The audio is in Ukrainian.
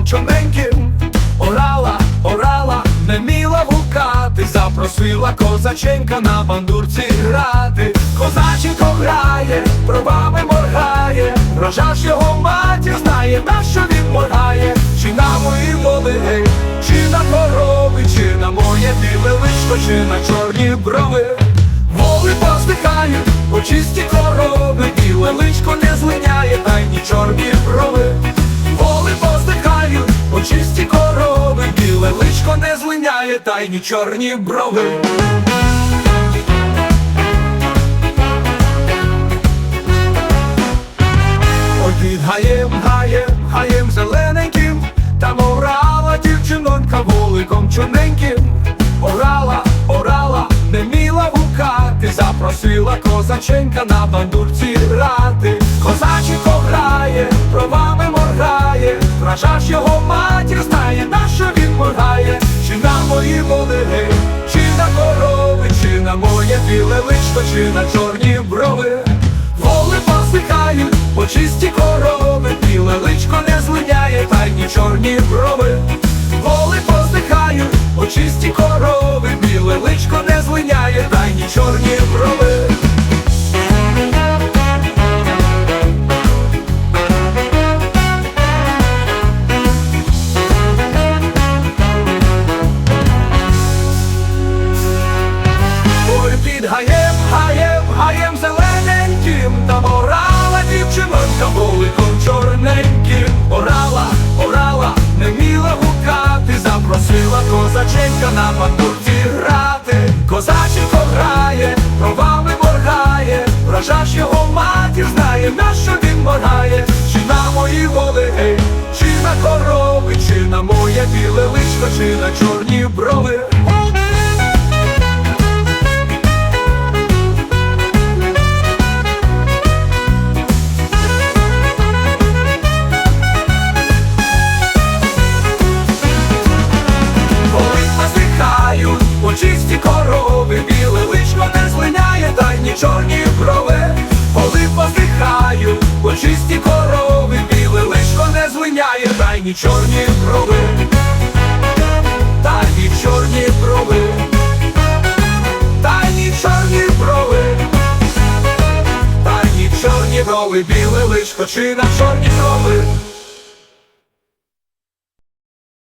вуликом чорненьким. Орала, орала, не міла гукати, запросила козаченька на бандурці грати. Козаченько грає, бровами моргає, рожа ж його матір знає, на що він моргає, чи на мої воли, чи на корови, чи на моє біле личко, чи на чорні брови. Воли поздихають, у чисті корови, біле личко не злиняє, та й ні чорні брови. Чисті корови, біле личко не злиняє, та й ні чорні брови. Ой, під гаєм, гаєм, гаєм зелененьким, там орала дівчинонька вуликом чорненьким. Орала, орала, не міла гукати, запросила козаченька на бандурці грати. Козаченько грає, бровами моргає, вража ж його матір на мої чи на корови, чи на моє біле личко, чи на чорні брови. Воли посихають, по чисті корови, біле личко не злиняє, ні чорні брови. Воли посихають, по чисті корови, біле личко не злиняє, ні чорні брови. Гаєм, гаєм, гаєм зелененьким, там орала дівчинонька вуликом чорненьким. Орала, орала, не міла гукати, запросила козаченька на бандурці грати. Козаченько грає, бровами моргає, вража ж його матір знає, на що він моргає, чи на мої воли, гей, чи на корови, чи на моє біле личко, чи на чорні брови. Злиняє, та й ні чорні брови. тайні чорні брови. тайні чорні брови. тайні чорні брови, біле лиш, на чорні брови.